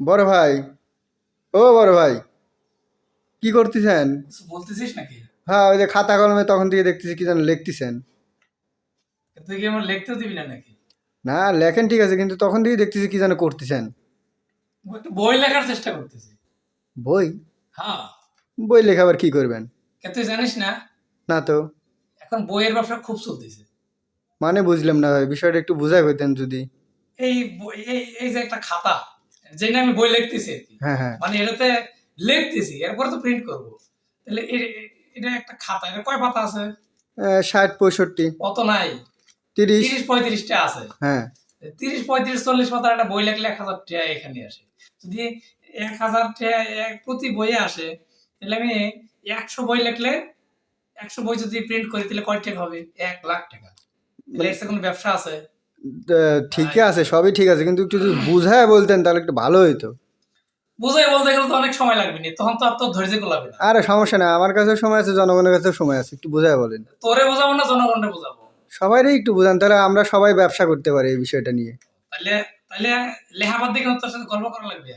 বড় ভাই। ও বড় ভাই কি করতেছেন? বলতেছিস নাকি? হ্যাঁ ওই যে খাতা কলমে তখন থেকে দেখতেছি কি যেন লিখতেছেন। তুই কি আমার লিখতেও দিবি না নাকি? না লেখেন ঠিক আছে কিন্তু তখন থেকে দেখতেছি কি যেন করতেছেন। একটু বই লেখার চেষ্টা করতেছি। বই? হ্যাঁ। বই লেখা আবার কি করবেন? তুই জানিস না? না তো। এখন বইয়ের ব্যবসা খুব চলতেছে। মানে বুঝলাম না ভাই বিষয়টা একটু বুঝাই হইতেন যদি। এই এই এই যে একটা খাতা যেটা আমি বই লিখতেছি হ্যাঁ হ্যাঁ। মানে এটাতে লিখতেছি এরপরে তো প্রিন্ট করব। তাহলে এটা একটা খাতা এটা কয় পাতা আছে? ষাট পঁয়ষট্টি। অত নাই। তিরিশ। তিরিশ পঁয়ত্রিশটা আছে। হ্যাঁ। তিরিশ পঁয়ত্রিশ চল্লিশ পাতার একটা বই লিখলে এক হাজার টাকা এখানে আসে। যদি এক হাজার টাকা এক প্রতি বইয়ে আসে তাহলে আমি একশো বই লিখলে একশো বই যদি প্রিন্ট করি তাহলে কয় টাকা হবে? এক লাখ টাকা। তাহলে এর কোনো ব্যবসা আছে? ঠিকই আছে সবই ঠিক আছে কিন্তু একটু যদি বুঝায় বলতেন তাহলে একটু ভালো হইতো। বুঝাই বলতে গেলে তো অনেক সময় লাগবে না তখন তো আর তোর ধৈর্য গোলাবে না। আরে সমস্যা নাই আমার কাছেও সময় আছে জনগণের কাছেও সময় আছে একটু বুঝায় বলেন। তোরে বোঝাবো না জনগণে বোঝাবো? সবাইরই একটু বুঝান তাহলে আমরা সবাই ব্যবসা করতে পারি এই বিষয়টা নিয়ে। তাহলে তাহলে লেখাবার দিকে তোর সাথে গল্প করা লাগবে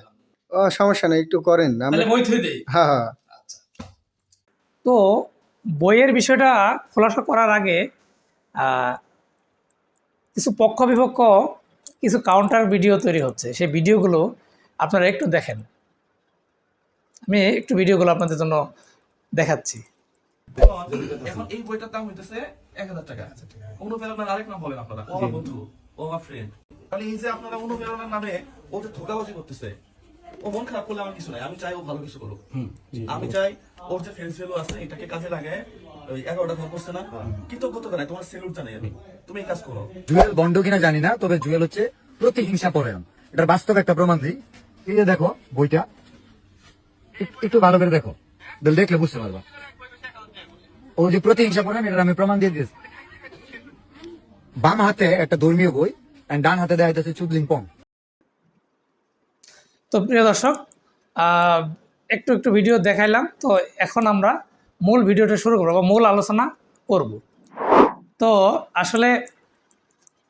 ও সমস্যা নেই একটু করেন তাহলে বই থুই দেই। হ্যাঁ হ্যাঁ। আচ্ছা। তো বইয়ের বিষয়টা খোলাসা করার আগে কিছু পক্ষ বিপক্ষ কিছু কাউন্টার ভিডিও তৈরি হচ্ছে। সেই ভিডিওগুলো আপনারা একটু দেখেন। আমি একটু ভিডিওগুলো আপনাদের জন্য দেখাচ্ছি। এখন এই বইটার দাম হইতেছে এক হাজার টাকা। অনুপ্রেরণার আরেক নাম বলেন আপনারা। ও বন্ধু ও আমার ফ্রেন্ড তাহলে এই যে আপনারা অনুপ্রেরণার নামে ও যে ধোকাবাজি করতেছে ও মন খারাপ করলে আমার কিছু নাই। আমি চাই ও ভালো কিছু করুক। আমি চাই ওর যে ভ্যালু আছে এটাকে কাজে লাগায় ওই এগারোটা ঘর করছে না? কৃতজ্ঞতা নাই তোমার সেলুট জানাই আমি। তুমি এই কাজ করো। জুয়েল বন্ড কিনা জানি না তবে জুয়েল হচ্ছে প্রতিহিংসা পরায়ণ। এটার বাস্তব একটা প্রমাণ দিই। এই যে দেখো বইটা। একটু ভালো করে দেখো। দেখলে বুঝতে পারবা। ও যে প্রতিহিংসা পরায়ণ এটার আমি প্রমাণ দিয়ে দিয়েছি। বাম হাতে একটা ধর্মীয় বই ডান হাতে দেওয়া হইতেছে চুদলিং পং। তো প্রিয় দর্শক আহ, একটু একটু ভিডিও দেখাইলাম। তো এখন আমরা মূল ভিডিওটা শুরু করব বা মূল আলোচনা করব। তো আসলে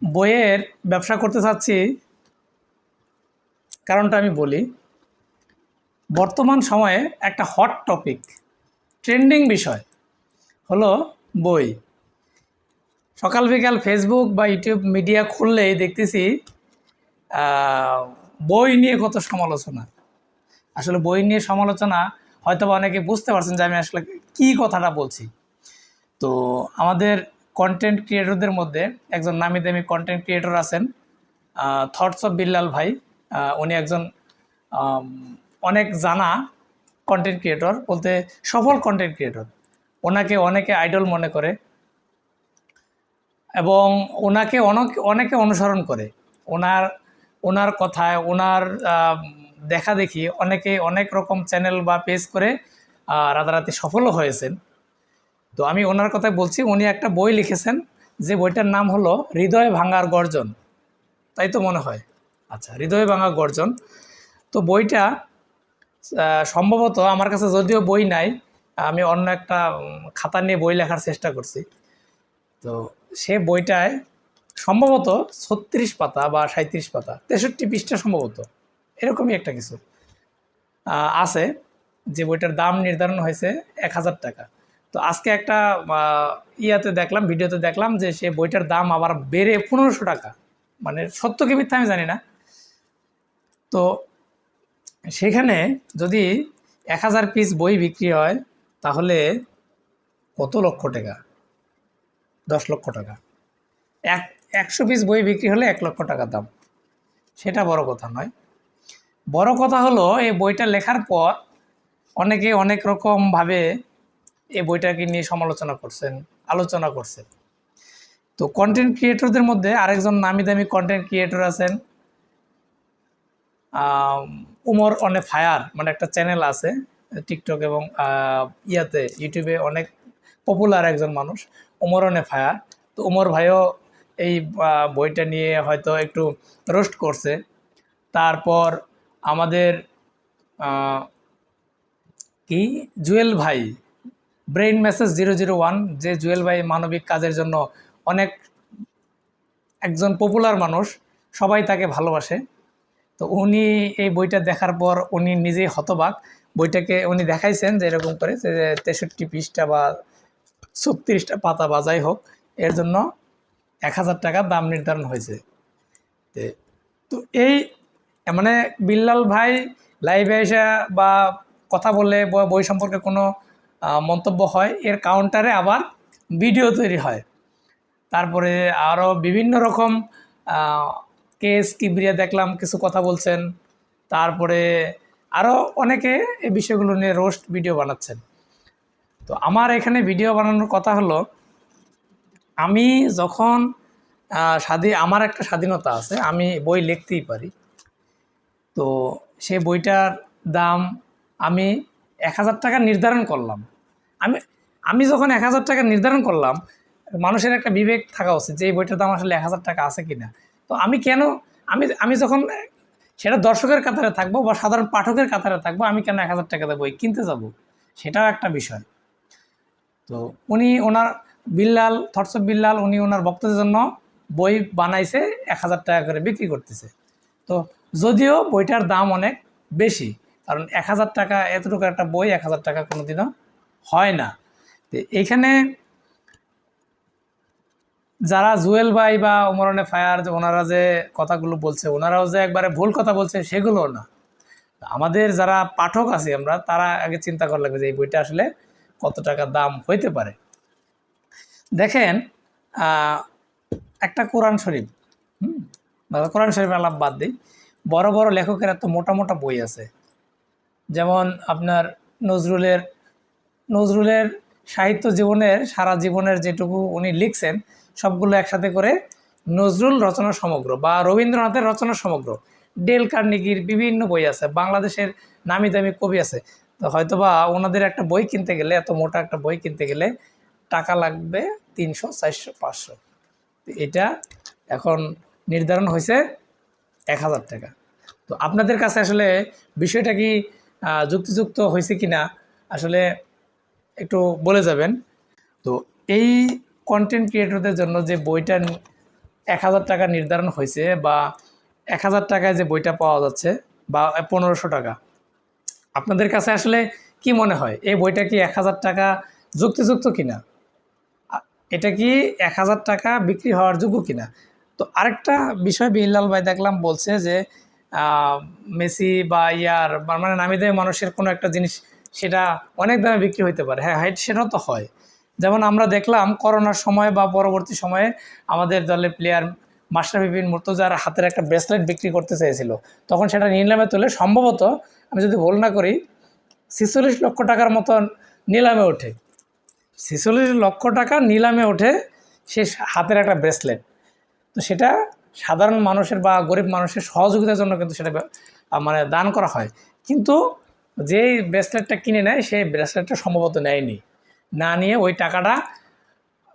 বইয়ের ব্যবসা করতে চাচ্ছি কারণটা আমি বলি, বর্তমান সময়ে একটা হট টপিক ট্রেন্ডিং বিষয় হলো বই। সকাল বিকাল ফেসবুক বা ইউটিউব মিডিয়া খুললেই দেখতেছি বই নিয়ে কত সমালোচনা। আসলে বই নিয়ে সমালোচনা হয়তো অনেকে বুঝতে পারছেন যে আমি আসলে কী কথাটা বলছি? তো আমাদের কন্টেন্ট ক্রিয়েটরদের মধ্যে একজন নামি দামি কন্টেন্ট ক্রিয়েটর আছেন থটস অফ বিল্লাল ভাই। উনি একজন অনেক জানা কন্টেন্ট ক্রিয়েটর বলতে সফল কন্টেন্ট ক্রিয়েটর ওনাকে অনেকে আইডল মনে করে এবং ওনাকে অনেক, অনেকে অনুসরণ করে। ওনার ওনার কথায়, ওনার দেখা দেখি অনেকে অনেক রকম চ্যানেল বা পেজ করে রাতারাতি সফলও হয়েছেন। তো আমি ওনার কথাই বলছি, উনি একটা বই লিখেছেন, যে বইটার নাম হলো হৃদয় ভাঙার গর্জন। তাই তো মনে হয়? আচ্ছা হৃদয় ভাঙা গর্জন। তো বইটা সম্ভবত আমার কাছে যদিও বই নাই, আমি অন্য একটা খাতা নিয়ে বই লেখার চেষ্টা করছি। তো সে বইটায় সম্ভবত ছত্রিশ পাতা বা সাঁত্রিশ পাতা, তেষট্টি পৃষ্ঠা সম্ভবত, এরকমই একটা কিছু আছে। যে বইটার দাম নির্ধারণ হয়েছে এক হাজার টাকা। তো আজকে একটা ইয়াতে দেখলাম, ভিডিওতে দেখলাম যে সে বইটার দাম আবার বেড়ে পনেরোশো টাকা। মানে সত্য কি মিথ্যা আমি জানি না। তো সেখানে যদি এক হাজার পিস বই বিক্রি হয়, তাহলে কত লক্ষ টাকা? দশ লক্ষ টাকা। এক, একশো পিস বই বিক্রি হলে এক লক্ষ টাকা দাম। সেটা বড় কথা নয়। বড় কথা হলো, এই বইটা লেখার পর অনেকে অনেক রকমভাবে এই বইটাকে নিয়ে সমালোচনা করছেন, আলোচনা করছেন। তো কন্টেন্ট ক্রিয়েটরদের মধ্যে আরেকজন নামি দামি কন্টেন্ট ক্রিয়েটর আছেন উমর অনে ফায়ার মানে একটা চ্যানেল আছে টিকটক এবং ইয়াতে ইউটিউবে অনেক পপুলার একজন মানুষ, উমর অনে ফায়ার। তো উমর ভাইও এই বইটা নিয়ে হয়তো একটু রোস্ট করছে। তারপর আমাদের কি? জুয়েল ভাই brain message zero zero one যে জুয়েল ভাই মানবিক কাজের জন্য অনেক একজন পপুলার মানুষ, সবাই তাকে ভালোবাসে। তো উনি এই বইটা দেখার পর উনি নিজেই হতবাক। বইটাকে উনি দেখাইছেন যে এরকম করে, যে তেষট্টি পৃষ্ঠা বা ছত্রিশটা পাতা বা যাই হোক, এর জন্য এক হাজার টাকা দাম নির্ধারণ হয়েছে। তো এই মানে বিল্লাল ভাই লাইভে এসে বা কথা বলে বই সম্পর্কে কোনো মন্তব্য হয়, এর কাউন্টারে আবার ভিডিও তৈরি হয়। তারপরে আরও বিভিন্ন রকম কেস কিবরিয়া দেখলাম, কিছু কথা বলছেন। তারপরে আরও অনেকে এই বিষয়গুলো নিয়ে রোস্ট ভিডিও বানাচ্ছেন। তো আমার এখানে ভিডিও বানানোর কথা হলো, আমি যখন স্বাধীন আমার একটা স্বাধীনতা আছে, আমি বই লিখতেই পারি। তো সেই বইটার দাম আমি এক হাজার টাকা নির্ধারণ করলাম। আমি আমি যখন এক হাজার টাকা নির্ধারণ করলাম, মানুষের একটা বিবেক থাকা উচিত যে এই বইটার দাম আসলে এক হাজার টাকা আছে কি না তো আমি কেন, আমি আমি যখন সেটা দর্শকের কাতারে থাকব বা সাধারণ পাঠকের কাতারে থাকব, আমি কেন এক হাজার টাকাতে বই কিনতে যাব? সেটাও একটা বিষয়। তো উনি ওনার বিল্লাল থটস বিল্লাল, উনি ওনার ভক্তদের জন্য বই বানাইছে, এক হাজার টাকা করে বিক্রি করতেছে। তো যদিও বইটার দাম অনেক বেশি কারণ এক হাজার টাকা, এতটুকু একটা বই এক হাজার টাকা কোনোদিনও হয় না। তো এইখানে যারা জুয়েল ভাই বা ওমরনে ফায়ার যে ওনারা যে কথাগুলো বলছে, ওনারাও যে একবারে ভুল কথা বলছে সেগুলো না। আমাদের যারা পাঠক আছি আমরা, তারা আগে চিন্তা করা লাগবে যে এই বইটা আসলে কত টাকা দাম হইতে পারে। দেখেন একটা কোরআন শরীফ, হুম কোরআন শরীফ আলাপ বাদ দিই। বড় বড় লেখকের এত মোটা মোটা বই আছে। যেমন আপনার নজরুলের নজরুলের সাহিত্য জীবনের, সারা জীবনের যেটুকু উনি লিখছেন, সবগুলো একসাথে করে নজরুল রচনা সমগ্র বা রবীন্দ্রনাথের রচনা সমগ্র। ডেল কার্নিকির বিভিন্ন বই আছে, বাংলাদেশের নামি দামি কবি আছে। তো হয়তোবা ওনাদের একটা বই কিনতে গেলে, এত মোটা একটা বই কিনতে গেলে টাকা লাগবে তিনশো, চারশো, পাঁচশো। এটা এখন নির্ধারণ হয়েছে এক হাজার টাকা। তো আপনাদের কাছে আসলে বিষয়টা কি যুক্তিযুক্ত হয়েছে কি না আসলে একটু বলে যাবেন। তো এই কন্টেন্ট ক্রিয়েটরদের জন্য যে বইটা এক হাজার টাকা নির্ধারণ হয়েছে বা এক হাজার টাকায় যে বইটা পাওয়া যাচ্ছে বা পনেরোশো টাকা, আপনাদের কাছে আসলে কি মনে হয়? এই বইটা কি এক হাজার টাকা যুক্তিযুক্ত কিনা? এটা কি এক হাজার টাকা বিক্রি হওয়ার যোগ্য কিনা? তো আরেকটা বিষয় বিল্লাল ভাই দেখলাম বলছে যে মেসি বা ইয়ার বা মানে নামি দামি মানুষের কোনো একটা জিনিস সেটা অনেক দামে বিক্রি হইতে পারে। হ্যাঁ হাইট সেটাও তো হয়। যেমন আমরা দেখলাম করোনার সময় বা পরবর্তী সময়ে আমাদের দলের প্লেয়ার মাস্টার বিপিন মুর্তজার হাতের একটা ব্রেসলেট বিক্রি করতে চেয়েছিল। তখন সেটা নিলামে তুলে সম্ভবত, আমি যদি ভুল না করি, ছেচল্লিশ লক্ষ টাকার মতন নিলামে ওঠে। ছেচল্লিশ লক্ষ টাকা নিলামে ওঠে সে হাতের একটা ব্রেসলেট তো সেটা সাধারণ মানুষের বা গরিব মানুষের সহযোগিতার জন্য কিন্তু সেটা মানে দান করা হয়। কিন্তু যেই ব্রেসলেটটা কিনে নেয় সেই ব্রেসলেটটা সম্ভবত নেয়নি। না নিয়ে ওই টাকাটা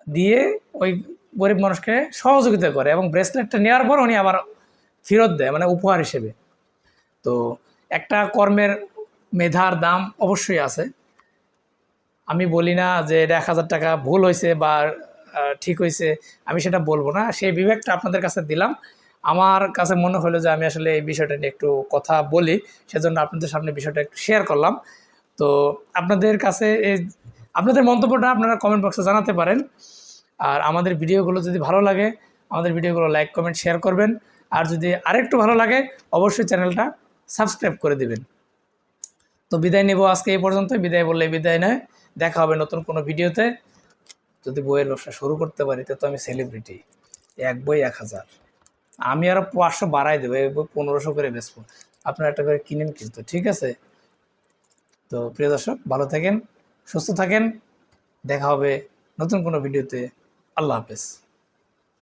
দিয়ে ওই গরিব মানুষকে সহযোগিতা করে এবং ব্রেসলেটটা নেওয়ার পর উনি আবার ফেরত দেয় মানে উপহার হিসেবে। তো একটা কর্মের মেধার দাম অবশ্যই আছে। আমি বলি না যে এটা এক হাজার টাকা ভুল হয়েছে বা ঠিক হয়েছে, আমি সেটা বলব না। সেই বিবেকটা আপনাদের কাছে দিলাম। আমার কাছে মনে হলো যে আমি আসলে এই বিষয়টা নিয়ে একটু কথা বলি, সেজন্য আপনাদের সামনে বিষয়টা একটু শেয়ার করলাম। তো আপনাদের কাছে এই, আপনাদের মন্তব্যটা আপনারা কমেন্ট বক্সে জানাতে পারেন। আর আমাদের ভিডিওগুলো যদি ভালো লাগে, আমাদের ভিডিওগুলো লাইক কমেন্ট শেয়ার করবেন। আর যদি আরেকটু ভালো লাগে, অবশ্যই চ্যানেলটা সাবস্ক্রাইব করে দিবেন। তো বিদায় নেব আজকে এই পর্যন্ত বিদায় বললে বিদায় নয়। দেখা হবে নতুন কোনো ভিডিওতে। যদি বইয়ের ব্যবসা শুরু করতে পারি, তো আমি সেলিব্রিটি এক বই এক হাজার। আমি আরও পাঁচশো বাড়াই দেবো, এই বই পনেরোশো করে বেচবো। আপনারা একটা করে কিনেন কিন্তু, ঠিক আছে? তো প্রিয় দর্শক, ভালো থাকেন, সুস্থ থাকেন। দেখা হবে নতুন কোনো ভিডিওতে আল্লাহ হাফেজ।